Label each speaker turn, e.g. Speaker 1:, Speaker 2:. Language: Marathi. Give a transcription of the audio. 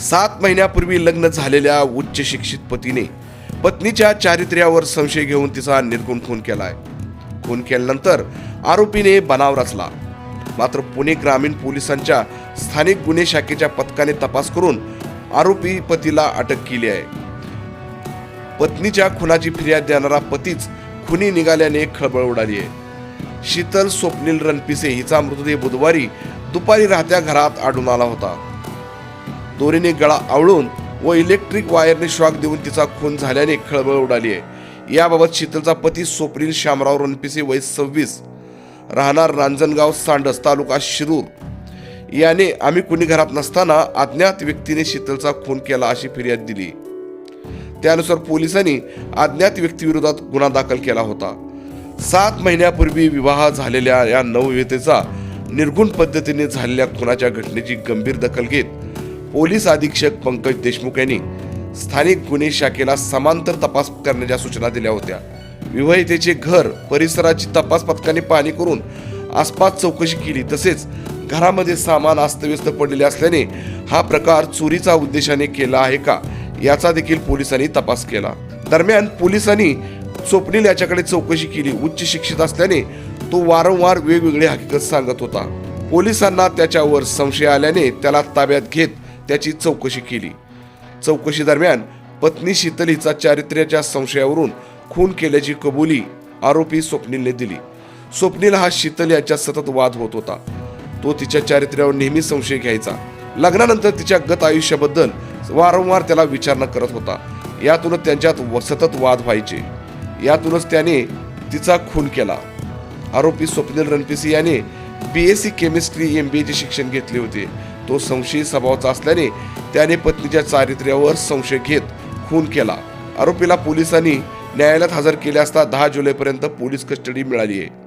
Speaker 1: सात महिन्यापूर्वी लग्न झालेल्या उच्च शिक्षित पतीने पत्नीच्या चारित्र्यावर संशय घेऊन तिचा निर्गुण खून केलाय. खून केल्यानंतर आरोपीने बनाव रचला. मात्र पुणे ग्रामीण पोलिसांच्या स्थानिक गुन्हे शाखेच्या पथकाने तपास करून आरोपी पतीला अटक केली आहे. पत्नीच्या खुनाची फिर्याद देणारा पतीच खुनी निघाल्याने खळबळ उडाली आहे. शीतल स्वप्नील रणपिसे हिचा मृतदेह बुधवारी दुपारी राहत्या घरात आढळून आला होता. दोरीने गळा आवळून व इलेक्ट्रिक वायरने शॉक देऊन तिचा खून झाल्याने खळबळ उडाली आहे. याबाबत शीतलचा पती स्वप्नील शामराव रणपिसे वय सव्वीस राहणार रांजणगाव सांडस तालुका शिरूर. याने आम्ही कुणी घरात नसताना अज्ञात व्यक्तीने शीतलचा खून केला अशी फिर्याद दिली. त्यानुसार पोलिसांनी अज्ञात व्यक्तीविरोधात गुन्हा दाखल केला होता. सात महिन्यापूर्वी विवाह झालेल्या या नवविवाहितेचा निर्गुण पद्धतीने झालेल्या खुनाच्या घटनेची गंभीर दखल घेत पोलीस अधीक्षक पंकज देशमुख यांनी स्थानिक गुन्हे शाखेला समांतर तपास करण्याच्या सूचना दिल्या होत्या. विवाहितेचे घर परिसराची तपास पथकाने पाहणी करून आसपास चौकशी केली. तसेच घरामध्ये सामान अस्तव्यस्त पडलेले असल्याने हा प्रकार चोरीचा उद्देशाने केला आहे का याचा देखील पोलिसांनी तपास केला. दरम्यान पोलिसांनी स्वप्नील याच्याकडे चौकशी केली. उच्च शिक्षित असल्याने तो वारंवार वेगवेगळे हकीकत सांगत होता. पोलिसांना त्याच्यावर संशय आल्याने त्याला ताब्यात घेत त्याची चौकशी केली. चौकशी दरम्यान पत्नी शीतल हिचा चारित्र्याच्या संशयावरून खून केल्याची कबुली आरोपी स्वप्नीलने दिली. स्वप्नील हा शीतल याच्या सतत वाद होत होता. तो तिच्या चारित्र्यावर नेहमी संशय घ्यायचा. लग्नानंतर तिच्या गत आयुष्याबद्दल वारंवार त्याला विचारणा करत होता. यातूनच त्यांच्यात व- सतत वाद व्हायचे. यातूनच त्याने तिचा खून केला. आरोपी स्वप्नील रणपिसी याने B S C chemistry M B एचे शिक्षण घेतले होते. तो संशयी स्वभावाचा असल्याने त्याने पत्नीच्या चारित्र्यावर संशय घेत खून केला. आरोपीला पोलिसांनी न्यायालयात हजर केले असता दहा जुलैपर्यंत पोलीस कस्टडी मिळाली आहे.